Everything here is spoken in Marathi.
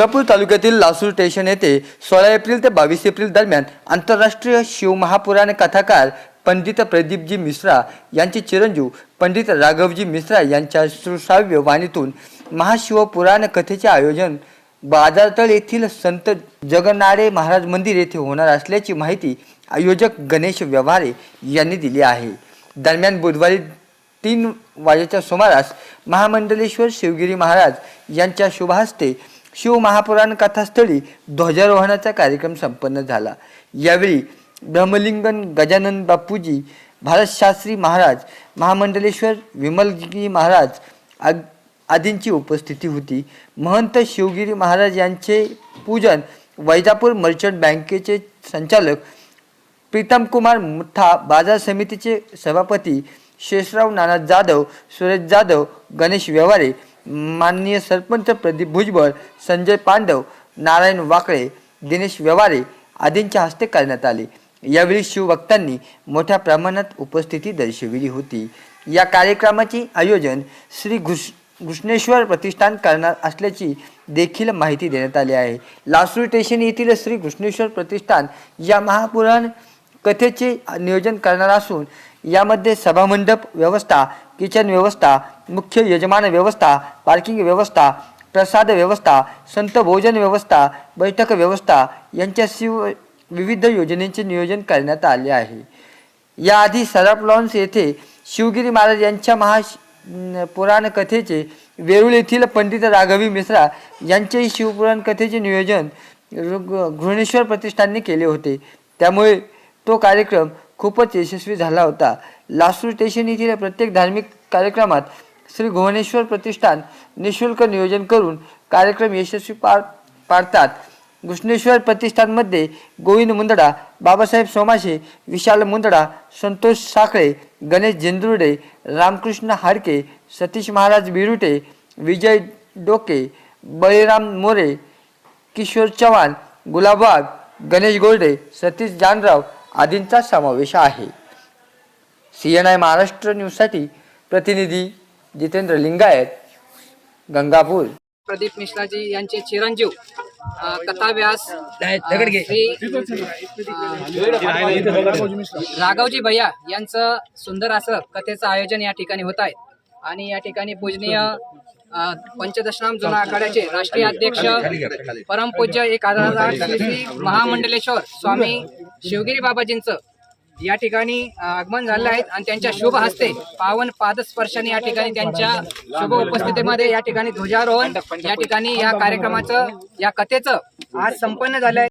गंगापूर तालुक्यातील लासूर स्टेशन येथे सोळा एप्रिल ते बावीस एप्रिल दरम्यान आंतरराष्ट्रीय शिवमहापुराण कथाकार पंडित प्रदीपजी मिश्रा यांचे चिरंजीव पंडित राघवजी मिश्रा यांच्या सुश्राव्य वाणीतून महाशिवपुराण कथेचे आयोजन बाजारतळ येथील संत जगनाडे महाराज मंदिर येथे होणार असल्याची माहिती आयोजक गणेश व्यवहारे यांनी दिली आहे. दरम्यान बुधवारी तीन वाजेच्या सुमारास महामंडलेश्वर शिवगिरी महाराज यांच्या शुभहस्ते शिवमहापुराण कथास्थळी ध्वजारोहणाचा कार्यक्रम संपन्न झाला. यावेळी ब्रह्मलिंगन गजानन बापूजी भारतशास्त्री महाराज महामंडलेश्वर विमलगिरी महाराज आग- आदींची उपस्थिती होती. महंत शिवगिरी महाराज यांचे पूजन वैजापूर मर्चंट बँकेचे संचालक प्रीतम कुमार मुठा बाजार समितीचे सभापती शेषराव नाना जाधव सुरेश जाधव गणेश व्यवहारे माननीय सरपंच प्रदीप भुजबळ संजय पांडव नारायण वाकळे दिनेश व्यवहारे आदींच्या हस्ते करण्यात आले. यावेळी शिवभक्तांनी मोठ्या प्रमाणात उपस्थिती दर्शविली होती. या कार्यक्रमाचे आयोजन श्री घुष घृष्णेश्वर प्रतिष्ठान करणार असल्याची देखील माहिती देण्यात आली आहे. लासूर स्टेशन येथील श्री घृष्णेश्वर प्रतिष्ठान या महापुराण कथेचे नियोजन करणार असून यामध्ये सभामंडप व्यवस्था किचन व्यवस्था मुख्य यजमान व्यवस्था पार्किंग व्यवस्था प्रसाद व्यवस्था संत भोजन व्यवस्था बैठक व्यवस्था यांच्याशी विविध योजनेचे नियोजन करण्यात आले आहे. याआधी सराफ लॉन्स येथे शिवगिरी महाराज यांच्या महा पुराणकथेचे पुराण कथेचे वेरूळ येथील पंडित राघवी मिश्रा यांचेही शिवपुराण कथेचे नियोजन ऋग- घृणेश्वर प्रतिष्ठानने केले होते. त्यामुळे तो कार्यक्रम खूपच यशस्वी झाला होता. लासूर स्टेशन येथील प्रत्येक धार्मिक कार्यक्रमात श्री भुवनेश्वर प्रतिष्ठान निशुल्क नियोजन करून कार्यक्रम यशस्वी पार पाडतात. घुष्णेश्वर प्रतिष्ठानमध्ये गोविंद मुंदडा बाबासाहेब सोमाशे विशाल मुंदडा संतोष साखळे गणेश झेंदुर्डे रामकृष्ण हाडके सतीश महाराज बिरुटे विजय डोके बळीराम मोरे किशोर चव्हाण गुलाबबाग गणेश गोल्डे सतीश जानराव आदींचा समावेश आहे. सी एन आय महाराष्ट्र न्यूजसाठी प्रतिनिधी जितेंद्र लिंगायत गंगापूर. प्रदीप मिश्राजी यांचे चिरंजीव कथाव्यास श्री अ, राघवजी भैया यांचं सुंदर असं कथेचं आयोजन या ठिकाणी होत आहे. आणि या ठिकाणी पूजनीय पंचदशनाम जुना आखाड्याचे राष्ट्रीय अध्यक्ष परमपूज्य एक हजार श्री श्री महामंडलेश्वर स्वामी शिवगिरी बाबाजींचं या ठिकाणी आगमन झालेलं आहे आणि त्यांच्या शुभ हस्ते पावन पादस्पर्शाने या ठिकाणी त्यांच्या शुभ उपस्थितीमध्ये या ठिकाणी ध्वजारोहण या ठिकाणी या कार्यक्रमाचं या कथेचं आज संपन्न झालं आहे.